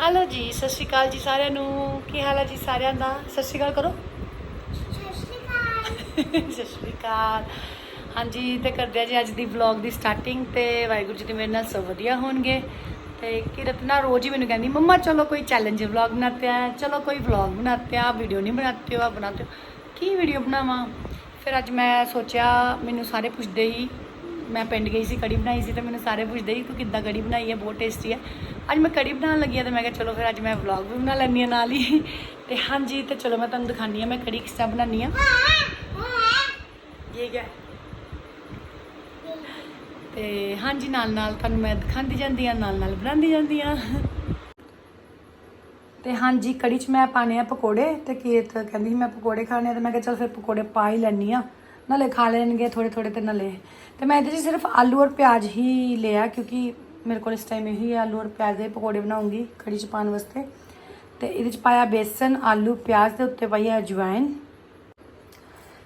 Hello ਜੀ, ਸਤਿ ਸ਼੍ਰੀ ਅਕਾਲ ਜੀ ਸਾਰਿਆਂ ਨੂੰ। ਕੀ ਹਾਲ ਹੈ ਜੀ ਸਾਰਿਆਂ ਦਾ? ਸਤਿ ਸ਼੍ਰੀ ਅਕਾਲ ਕਰੋ। ਸਤਿ ਸ਼੍ਰੀ ਅਕਾਲ। ਹਾਂਜੀ, ਤੇ ਕਰਦੇ ਆ ਜੀ ਅੱਜ ਦੀ ਵਲੌਗ ਦੀ ਸਟਾਰਟਿੰਗ ਤੇ ਵਾਹਿਗੁਰੂ ਜੀ ਦੇ ਮੇਰੇ ਨਾਲ ਸਭ ਵਧੀਆ ਹੋਣਗੇ। ਤੇ ਕਿਰਤਨਾ ਰੋਜ਼ ਹੀ ਮੈਨੂੰ ਕਹਿੰਦੀ, ਮੰਮਾ, ਚਲੋ ਕੋਈ ਚੈਲੰਜ ਵਲੌਗ ਬਣਾਤੇ ਆ। ਚਲੋ ਕੋਈ ਵਲੌਗ ਬਣਾਤੇ ਆ ਵੀਡੀਓ ਨਹੀਂ ਬਣਾਤੇ ਹੋ ਆ, ਬਣਾਤੇ ਕੀ ਵੀਡੀਓ ਬਣਾਵਾਂ? ਫਿਰ ਅੱਜ ਮੈਂ ਸੋਚਿਆ, ਮੈਨੂੰ ਸਾਰੇ ਪੁੱਛਦੇ ਹੀ ਮੈਂ ਪਿੰਡ ਗਈ ਸੀ, ਕੜੀ ਬਣਾਈ ਸੀ ਤੇ ਮੈਨੂੰ ਸਾਰੇ ਪੁੱਛਦੇ ਸੀ ਤੂੰ ਕਿੱਦਾਂ ਕੜੀ ਬਣਾਈ ਹੈ, ਬਹੁਤ ਟੇਸਟੀ ਹੈ। ਅੱਜ ਮੈਂ ਕੜੀ ਬਣਾਉਣ ਲੱਗੀ ਆ ਤੇ ਮੈਂ ਕਿਹਾ ਚਲੋ ਫਿਰ ਅੱਜ ਮੈਂ ਵਲੌਗ ਵੀ ਬਣਾ ਲੈਂਦੀ ਹਾਂ ਨਾਲ ਹੀ। ਤੇ ਹਾਂਜੀ, ਤੇ ਚਲੋ ਮੈਂ ਤੁਹਾਨੂੰ ਦਿਖਾਉਂਦੀ ਹਾਂ, ਮੈਂ ਕੜੀ ਕਿਸ ਤਰ੍ਹਾਂ ਬਣਾਉਂਦੀ ਹਾਂ। ਠੀਕ ਹੈ। ਤੇ ਹਾਂਜੀ, ਨਾਲ ਨਾਲ ਤੁਹਾਨੂੰ ਮੈਂ ਦਿਖਾਉਂਦੀ ਜਾਂਦੀ ਆ ਨਾਲ ਨਾਲ ਬਣਾਉਂਦੀ ਜਾਂਦੀ ਆ ਤੇ ਹਾਂਜੀ, ਕੜੀ 'ਚ ਮੈਂ ਪਾਣੇ ਆ ਪਕੌੜੇ ਤੇ ਕੀਰਤ ਕਹਿੰਦੀ ਮੈਂ ਪਕੌੜੇ ਖਾਣੇ ਆ ਤੇ ਮੈਂ ਕਿਹਾ ਚਲ ਫਿਰ ਪਕੌੜੇ ਪਾ ਹੀ ਲੈਣੀ ਆ ਨਾਲੇ ਖਾ ਲੈਣਗੇ ਥੋੜੇ ਥੋੜੇ ਤੇ ਨਾਲੇ। ਤੇ ਮੈਂ ਇਹਦੇ 'ਚ ਸਿਰਫ ਆਲੂ ਔਰ ਪਿਆਜ਼ ਹੀ ਲਿਆ, ਕਿਉਂਕਿ ਮੇਰੇ ਕੋਲ ਇਸ ਟਾਈਮ ਇਹੀ ਆਲੂ ਔਰ ਪਿਆਜ਼ ਦੇ ਪਕੌੜੇ ਬਣਾਉਂਗੀ ਕੜੀ 'ਚ ਪਾਉਣ ਵਾਸਤੇ। ਤੇ ਇਹਦੇ 'ਚ ਪਾਇਆ ਬੇਸਨ, ਆਲੂ, ਪਿਆਜ਼ ਦੇ ਉੱਤੇ ਪਾਈ ਹੈ ਅਜਵਾਇਨ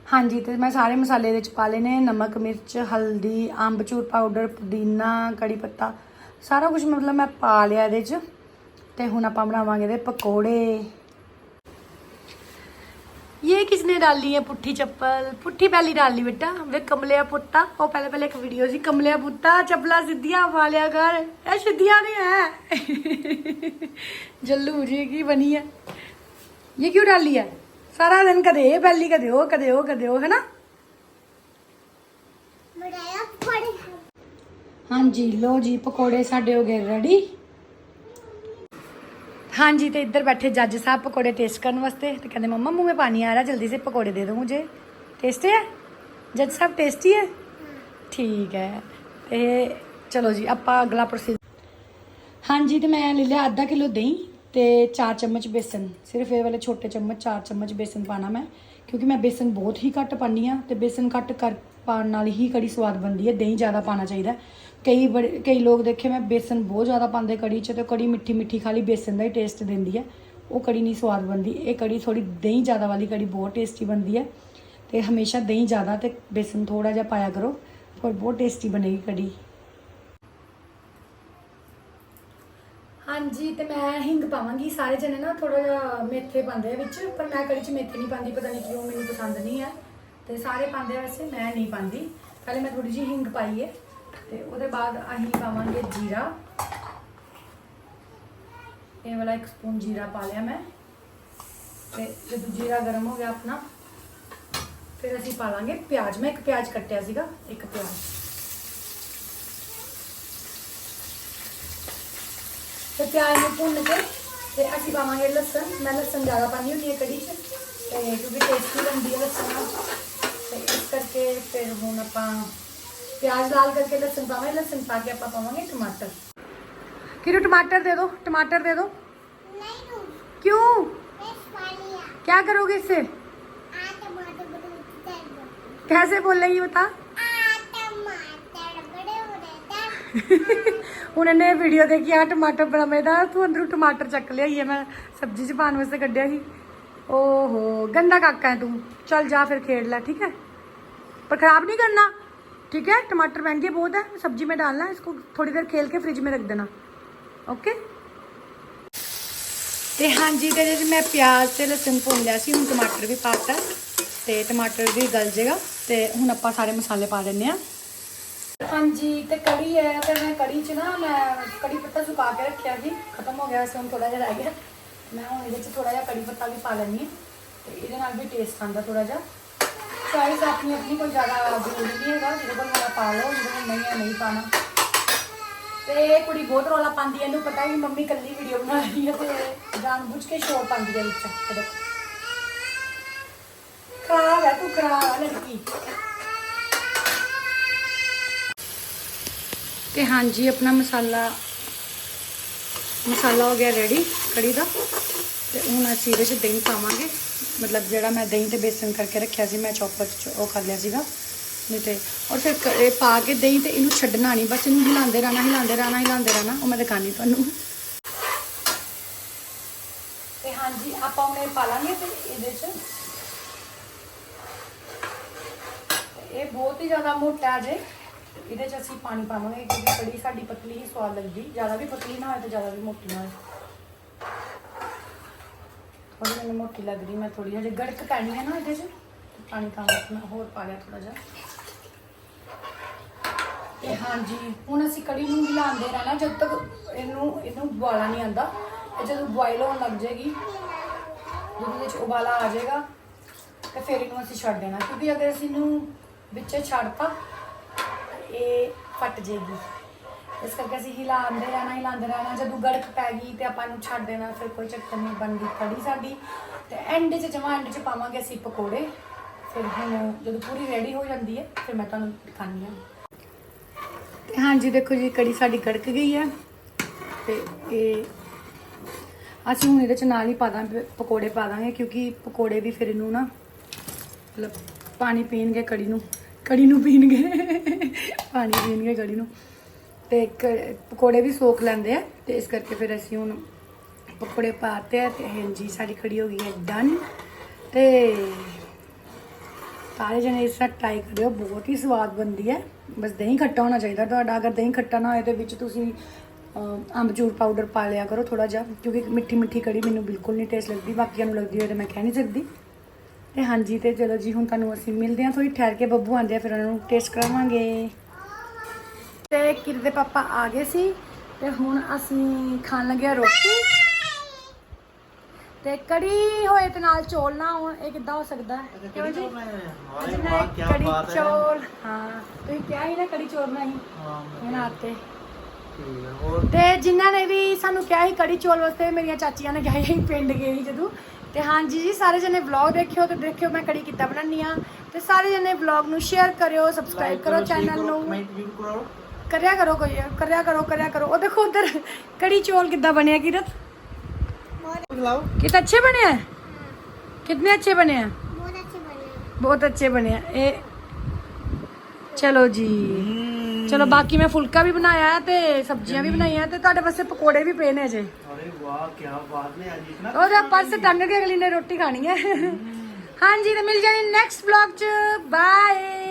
ਹਾਂਜੀ, ਤੇ ਮੈਂ ਸਾਰੇ ਮਸਾਲੇ ਇਹਦੇ 'ਚ ਪਾ ਲਏ ਨੇ, ਨਮਕ, ਮਿਰਚ, ਹਲਦੀ, ਅੰਬਚੂਰ ਪਾਊਡਰ ਪੁਦੀਨਾ, ਕੜੀ ਪੱਤਾ। ਸਾਰਾ ਕੁਝ ਮਤਲਬ ਮੈਂ ਪਾ ਲਿਆ ਇਹਦੇ 'ਚ। ਤੇ ਹੁਣ ਆਪਾਂ ਬਣਾਵਾਂਗੇ ਇਹਦੇ ਪਕੌੜੇ। ये किसने डाली है पुट्ठी चप्पल? पुट्ठी पहली डाल ली बेटा। वे कमलिया पुता और पहले पहले एक वीडियो सी कमलिया चप्पल चप्पला सिद्धिया वालिया घर। ये सिद्धिया नहीं है। जल्लू मुझे की बनी है। ये क्यों डाली है? सारा दिन कदे ये पहली कदे हो कदे हो कदे हो है ना? हाँ जी लो जी पकौड़े साढ़े हो गए रेडी ਹਾਂਜੀ ਤੇ ਇੱਧਰ ਬੈਠੇ ਜੱਜ ਸਾਹਿਬ ਪਕੌੜੇ ਟੇਸਟ ਕਰਨ ਵਾਸਤੇ ਤੇ ਕਹਿੰਦੇ ਮੰਮਾ ਮੂੰਹ में पानी आ रहा जल्दी से पकौड़े दे दो मुझे टेस्टी है जज ਸਾਹਿਬ ਟੇਸਟੀ ਹੈ ਠੀਕ ਹੈ ਤੇ ਚਲੋ ਜੀ ਆਪਾਂ ਅਗਲਾ ਪ੍ਰੋਸੀਜਰ ਹਾਂਜੀ ਤੇ ਮੈਂ ਲੈ ਲਿਆ ਅੱਧਾ ਕਿਲੋ ਦਹੀਂ ਤੇ 4 ਚਮਚ ਬੇਸਨ। ਸਿਰਫ ਇਹ ਵਾਲੇ ਛੋਟੇ ਚਮਚ 4 ਚਮਚ ਬੇਸਨ ਪਾਣਾ ਮੈਂ, ਕਿਉਂਕਿ ਮੈਂ ਬੇਸਨ ਬਹੁਤ ਹੀ ਘੱਟ ਪਾਉਂਦੀ ਆ ਤੇ ਬੇਸਨ ਘੱਟ ਕਰ ਪਾਉਣ ਨਾਲ ਹੀ ਕੜੀ ਸਵਾਦ ਬਣਦੀ ਹੈ, ਦਹੀਂ ਜ਼ਿਆਦਾ ਪਾਣਾ ਚਾਹੀਦਾ। ਕਈ ਬੜੇ ਕਈ ਲੋਕ ਦੇਖੇ ਮੈਂ ਬੇਸਨ ਬਹੁਤ ਜ਼ਿਆਦਾ ਪਾਉਂਦੇ ਕੜੀ 'ਚ ਤੇ ਕੜੀ ਮਿੱਠੀ ਮਿੱਠੀ ਖਾਲੀ ਬੇਸਨ ਦਾ ਹੀ ਟੇਸਟ ਦਿੰਦੀ ਹੈ। ਉਹ ਕੜੀ ਨਹੀਂ ਸਵਾਦ ਬਣਦੀ। ਇਹ ਕੜੀ ਥੋੜੀ ਦਹੀਂ ਜ਼ਿਆਦਾ ਵਾਲੀ ਕੜੀ ਬਹੁਤ ਟੇਸਟੀ ਬਣਦੀ ਹੈ ਤੇ ਹਮੇਸ਼ਾ ਦਹੀਂ ਜ਼ਿਆਦਾ ਤੇ ਬੇਸਨ ਥੋੜਾ ਜਿਹਾ ਪਾਇਆ ਕਰੋ ਫਿਰ ਬਹੁਤ ਟੇਸਟੀ ਬਣੇਗੀ ਕੜੀ। ਹਾਂਜੀ, ਤੇ ਮੈਂ ਹਿੰਗ ਪਾਵਾਂਗੀ। ਸਾਰੇ ਜਣੇ ਨਾ ਥੋੜਾ ਜਿਹਾ ਮੇਥੇ ਪਾਉਂਦੇ ਆ ਵਿੱਚ, ਪਰ ਮੈਂ ਕੜੀ 'ਚ ਮੇਥੇ ਨਹੀਂ ਪਾਉਂਦੀ, ਪਤਾ ਨਹੀਂ ਕਿਉਂ, ਮੈਨੂੰ ਪਸੰਦ ਨਹੀਂ ਹੈ ਤੇ ਸਾਰੇ ਪਾਉਂਦੇ ਆ ਵੈਸੇ, ਮੈਂ ਨਹੀਂ ਪਾਉਂਦੀ। ਪਹਿਲੇ ਮੈਂ ਥੋੜੀ ਜਿਹੀ ਹਿੰਗ ਪਾਈ ਹੈ ਤੇ ਉਹਦੇ ਬਾਅਦ ਅਸੀਂ ਪਾਵਾਂਗੇ ਜੀਰਾ। ਇਹ ਵਾਲਾ ਇੱਕ ਸਪੂਨ ਜੀਰਾ ਪਾ ਲਿਆ ਮੈਂ। ਤੇ ਜਦੋਂ ਜੀਰਾ ਗਰਮ ਹੋ ਗਿਆ ਆਪਣਾ, ਫਿਰ ਅਸੀਂ ਪਾ ਲਾਂਗੇ ਪਿਆਜ਼। ਮੈਂ ਇੱਕ ਪਿਆਜ਼ ਕੱਟਿਆ ਸੀਗਾ, ਇੱਕ ਪਿਆਜ਼। प्याज में भुन के ते असी पावे लसन मैं लसन ज़्यादा पानी होनी कढ़ी च क्योंकि टेस्टी बनती है लसन इस करके फिर हूँ आप प्याज लाल करके लसन पावे लसन पा के आप पावे टमाटर। फिर टमाटर दे दो टमाटर दे दो। क्यों? क्या करोगे इससे? कैसे बोल रही बता ਹੁਣ ਇਹਨੇ ਵੀਡੀਓ ਦੇਖੀ ਆ ਟਮਾਟਰ ਬੜਾ ਮੇਦਾ ਤੂੰ ਅੰਦਰੋਂ ਟਮਾਟਰ ਚੱਕ ਲਿਆਈ ਹੈ ਮੈਂ ਸਬਜ਼ੀ ਚ ਪਾਉਣ ਵਾਸਤੇ ਕੱਢਿਆ ਸੀ ਓਹੋ ਗੰਦਾ ਕਾਕਾ ਹੈ ਤੂੰ ਚੱਲ ਜਾ ਫਿਰ खेल ਲੈ ठीक है पर खराब नहीं करना ठीक है टमाटर महंगे बहुत है सब्जी में डालना है इसको थोड़ी देर खेल के फ्रिज में रख देना ਓਕੇ ਤੇ ਹਾਂਜੀ ਤੇ ਇਹਦੇ 'ਚ ਮੈਂ ਪਿਆਜ਼ ਤੇ ਲਸਣ ਭੁੰਨ ਲਿਆ ਸੀ ਹੁਣ ਟਮਾਟਰ ਵੀ ਪਾਤਾ ਤੇ ਟਮਾਟਰ ਵੀ ਗਲ ਜੇਗਾ ਤੇ ਹੁਣ ਆਪਾਂ ਸਾਰੇ ਮਸਾਲੇ ਪਾ ਦਿੰਨੇ ਆ ਹਾਂਜੀ, ਤੇ ਕੜੀ ਹੈ, ਤੇ ਮੈਂ ਕੜੀ 'ਚ ਨਾ, ਮੈਂ ਕੜੀ ਪੱਤਾ ਸੁਕਾ ਕੇ ਰੱਖਿਆ ਸੀ, ਖਤਮ ਹੋ ਗਿਆ ਸੀ ਹੁਣ ਥੋੜਾ ਜਿਹਾ ਰਹਿ ਗਿਆ। ਮੈਂ ਹੁਣ ਇਹਦੇ 'ਚ ਥੋੜਾ ਜਿਹਾ ਕੜੀ ਪੱਤਾ ਵੀ ਪਾ ਲੈਣੀ ਤੇ ਇਹਦੇ ਨਾਲ ਵੀ ਟੇਸਟ ਆਉਂਦਾ ਥੋੜਾ ਜਿਹਾ। ਚਾਹੀਦਾ ਆਪਣੀ ਆਪਣੀ ਕੋਈ ਜ਼ਿਆਦਾ ਜ਼ਰੂਰੀ ਨਹੀਂ ਹੈਗਾ, ਜਿਹਦੇ ਕੋਲ ਮੇਰਾ ਪਾ ਲਓ ਜਿਹਦੇ ਕੋਲ ਨਹੀਂ ਹੈ, ਨਹੀਂ ਪਾਣਾ। ਤੇ ਕੁੜੀ ਬਹੁਤ ਰੌਲਾ ਪਾਉਂਦੀ ਹੈ, ਇਹਨੂੰ ਪਤਾ ਹੀ ਮੰਮੀ ਕੱਲੀ ਵੀਡੀਓ ਬਣਾ ਰਹੀ ਹੈ, ਤੇ ਜਾਣ ਬੁੱਝ ਕੇ ਸ਼ੋਰ ਪਾਉਂਦੀ ਹੈ ਵਿੱਚ। ਇਹ ਦੇਖੋ। ਤੂੰ, ਖਰਾਬ ਲੜਕੀ। ਤੇ ਹਾਂਜੀ, ਆਪਣਾ ਮਸਾਲਾ ਮਸਾਲਾ ਹੋ ਗਿਆ ਰੈਡੀ ਕੜੀ ਦਾ। ਤੇ ਹੁਣ ਅਸੀਂ ਇਹਦੇ 'ਚ ਦਹੀਂ ਪਾਵਾਂਗੇ। ਮਤਲਬ ਜਿਹੜਾ ਮੈਂ ਦਹੀਂ ਤੇ ਬੇਸਨ ਕਰਕੇ ਰੱਖਿਆ ਸੀ, ਮੈਂ ਚੌਪਰ 'ਚ ਉਹ ਕਰ ਲਿਆ ਸੀਗਾ। ਨਹੀਂ ਤੇ, ਔਰ ਫਿਰ ਕ- ਪਾ ਕੇ ਦਹੀਂ ਤੇ ਇਹਨੂੰ ਛੱਡਣਾ ਨਹੀਂ, ਬਸ ਇਹਨੂੰ ਹਿਲਾਉਂਦੇ ਰਹਿਣਾ ਹਿਲਾਉਂਦੇ ਰਹਿਣਾ ਹਿਲਾਉਂਦੇ ਰਹਿਣਾ। ਉਹ ਮੈਂ ਦਿਖਾਣੀ ਤੁਹਾਨੂੰ। ਤੇ ਹਾਂਜੀ, ਆਪਾਂ ਹੁਣ ਇਹ ਪਾ ਲਾਂਗੇ ਤੇ ਇਹਦੇ 'ਚ। ਇਹ ਬਹੁਤ ਹੀ ਜ਼ਿਆਦਾ ਮੋਟਾ ਜੇ। ਇਹਦੇ 'ਚ ਅਸੀਂ ਪਾਣੀ ਪਾਵਾਂਗੇ, ਕਿਉਂਕਿ ਕੜੀ ਸਾਡੀ ਪਤਲੀ ਹੀ ਸਵਾਦ ਲੱਗਦੀ। ਜ਼ਿਆਦਾ ਵੀ ਪਤਲੀ ਨਾ ਹੋਏ ਤੇ ਜ਼ਿਆਦਾ ਵੀ ਮੋਟੀ ਨਾ ਹੋਏ। ਥੋੜੀ ਮੈਨੂੰ ਮੋਟੀ ਲੱਗ ਰਹੀ ਮੈਂ ਥੋੜੀ ਹਜੇ ਗੜਕ ਪੈਣੀ ਹੈ ਨਾ ਇਹਦੇ 'ਚ ਪਾਣੀ ਤਾਂ ਮੈਂ ਹੋਰ ਪਾ ਲਿਆ ਥੋੜਾ ਜਿਹਾ। ਤੇ ਹਾਂਜੀ, ਹੁਣ ਅਸੀਂ ਕੜੀ ਨੂੰ ਹਿਲਾਉਂਦੇ ਰਹਿਣਾ, ਜਦ ਤੱਕ ਇਹਨੂੰ ਇਹਨੂੰ ਉਬਾਲਾ ਨਹੀਂ ਆਂਦਾ ਇਹ ਜਦੋਂ ਬੋਇਲ ਹੋਣ ਲੱਗ ਜਾਏਗੀ ਜਦੋਂ ਇਹਦੇ 'ਚ ਉਬਾਲਾ ਆ ਜਾਏਗਾ, ਤੇ ਫਿਰ ਇਹਨੂੰ ਅਸੀਂ ਛੱਡ ਦੇਣਾ। ਕਿਉਂਕਿ ਅਗਰ ਅਸੀਂ ਇਹਨੂੰ ਵਿੱਚੇ ਛੱਡਤਾ ਇਹ ਫਟ ਜੇਗੀ ਇਸ ਕਰਕੇ ਅਸੀਂ ਹਿਲਾਉਂਦੇ ਰਹਿਣਾ ਹਿਲਾਉਂਦੇ ਰਹਿਣਾ, ਜਦੋਂ ਗੜਕ ਪੈ ਗਈ ਤੇ ਆਪਾਂ ਇਹਨੂੰ ਛੱਡ ਦੇਣਾ, ਫਿਰ ਕੋਈ ਚੱਕਰ ਨਹੀਂ ਬਣ ਗਈ ਕੜੀ ਸਾਡੀ। ਤੇ ਐਂਡ 'ਚ ਜਮਾ ਐਂਡ 'ਚ ਪਾਵਾਂਗੇ ਅਸੀਂ ਪਕੌੜੇ। ਫਿਰ ਹੁਣ ਜਦੋਂ ਪੂਰੀ ਰੈਡੀ ਹੋ ਜਾਂਦੀ ਹੈ, ਫਿਰ ਮੈਂ ਤੁਹਾਨੂੰ ਦਿਖਾਉਂਦੀ ਹਾਂ। ਤੇ ਹਾਂਜੀ, ਦੇਖੋ ਜੀ, ਕੜੀ ਸਾਡੀ ਗੜਕ ਗਈ ਹੈ। ਤੇ ਇਹ ਅਸੀਂ ਹੁਣ ਇਹਦੇ ਚ ਨਾਲ ਹੀ ਪਾ ਦਾਂਗੇ ਪਕੌੜੇ ਪਾ ਦਾਂਗੇ, ਕਿਉਂਕਿ ਪਕੌੜੇ ਵੀ ਫਿਰ ਇਹਨੂੰ ਨਾ ਮਤਲਬ ਪਾਣੀ ਪੀਣਗੇ ਕੜੀ ਨੂੰ। ਕੜੀ ਨੂੰ ਪੀਣਗੇ ਪਾਣੀ ਪੀਣਗੇ ਕੜੀ ਨੂੰ। ਤੇ ਕ- ਪਕੌੜੇ ਵੀ ਸੋਖ ਲੈਂਦੇ ਆ। ਤੇ ਇਸ ਕਰਕੇ ਫਿਰ ਅਸੀਂ ਹੁਣ ਪਕੌੜੇ ਪਾਤੇ ਆ ਤੇ ਹਾਂਜੀ ਸਾਡੀ ਕੜੀ ਹੋ ਗਈ ਹੈ ਡਨ। ਤੇ ਸਾਰੇ ਜਣੇ ਇਸ ਤਰ੍ਹਾਂ ਟਰਾਈ ਕਰਿਓ ਬਹੁਤ ਹੀ ਸਵਾਦ ਬਣਦੀ ਹੈ। ਬਸ ਦਹੀਂ ਖੱਟਾ ਹੋਣਾ ਚਾਹੀਦਾ ਤੁਹਾਡਾ। ਅਗਰ ਦਹੀਂ ਖੱਟਾ ਨਾ ਹੋਏ ਤੇ ਵਿੱਚ ਤੁਸੀਂ ਅਹ, ਅੰਬਚੂਰ ਪਾਊਡਰ ਪਾ ਲਿਆ ਕਰੋ ਥੋੜਾ ਜਿਹਾ ਕਿਉਂਕਿ ਮਿੱਠੀ ਮਿੱਠੀ ਕੜੀ ਮੈਨੂੰ ਬਿਲਕੁਲ ਨਹੀਂ ਟੇਸਟ ਲੱਗਦੀ। ਬਾਕੀਆਂ ਨੂੰ ਲੱਗਦੀ ਹੋਏ ਤੇ ਮੈਂ ਕਹਿ ਨਹੀਂ ਸਕਦੀ। ਤੇ ਹਾਂਜੀ ਤੇ ਚਲੋ ਜੀ ਹੁਣ ਤੁਹਾਨੂੰ ਅਸੀਂ ਮਿਲਦੇ ਹਾਂ ਥੋੜੀ ਠਹਿਰ ਕੇ ਬੱਬੂ ਆਂਦੇ ਆ ਫਿਰ ਉਹਨਾਂ ਨੂੰ ਟੇਸਟ ਕਰਾਵਾਂਗੇ। ਤੇ ਕਿਰ ਦੇ ਪਾਪਾ ਆ ਗਏ ਸੀ ਤੇ ਹੁਣ ਅਸੀਂ ਖਾਣ ਲੱਗੇ ਆ ਰੋਟੀ। ਤੇ ਕੜੀ ਹੋਏ ਤੇ ਨਾਲ ਚੌਲ ਨਾ ਹੋਣ ਇਹ ਕਿੱਦਾਂ ਹੋ ਸਕਦਾ ਹੈ? ਕਿਉਂ ਜੀ? ਅੱਜ ਮੈਂ ਕੜੀ ਚੌਲ ਹਾਂ ਤੁਸੀਂ ਕਿਹਾ ਸੀ ਨਾ ਕੜੀ ਚੌਲ ਬਣਾਈ? ਬਣਾਤੇ ਤੇ ਜਿਨ੍ਹਾਂ ਨੇ ਵੀ ਸਾਨੂੰ ਕਿਹਾ ਸੀ ਕੜੀ ਚੌਲ ਵਾਸਤੇ ਮੇਰੀਆਂ ਚਾਚੀਆਂ ਨੇ ਕਿਹਾ ਸੀ ਪਿੰਡ ਗਏ ਸੀ ਜਦੋਂ। ਤੇ ਹਾਂਜੀ ਜੀ ਸਾਰੇ ਜਣੇ ਵਲੌਗ ਦੇਖਿਓ ਤੇ ਦੇਖਿਓ ਮੈਂ ਕੜੀ ਕਿੱਦਾਂ ਬਣਾਉਣੀ ਆ। ਤੇ ਸਾਰੇ ਜਣੇ ਵਲੌਗ ਨੂੰ ਸ਼ੇਅਰ ਕਰਿਓ ਸਬਸਕ੍ਰਾਈਬ ਕਰੋ ਚੈਨਲ ਨੂੰ। ਕਰਿਆ ਕਰੋ ਕੋਈ ਕਰਿਆ ਕਰੋ ਕਰਿਆ ਕਰੋ। ਉਹ ਦੇਖੋ ਉਧਰ ਕੜੀ ਚੋਲ ਕਿੱਦਾਂ ਬਣਿਆ ਕਿਰਤ? ਖਿਲਾਓ। ਕਿਤੇ ਅੱਛੇ ਬਣਿਆ? ਆ ਕਿੰਨੇ ਅੱਛੇ ਬਣੇ ਬਹੁਤ ਅੱਛੇ ਬਣੇ ਬਹੁਤ ਅੱਛੇ ਬਣੇ ਆ ਇਹ ਚਲੋ ਜੀ। चलो बाकी मैं फुलका भी बनाया ते सब्ज़ियाँ भी बनाई ते वास्ते पकौड़े भी पे ने अजे। वाह टंग के अगली ने रोटी खानी है। हाँ जी तो मिल जाए नेक्स्ट ब्लॉग च। बाय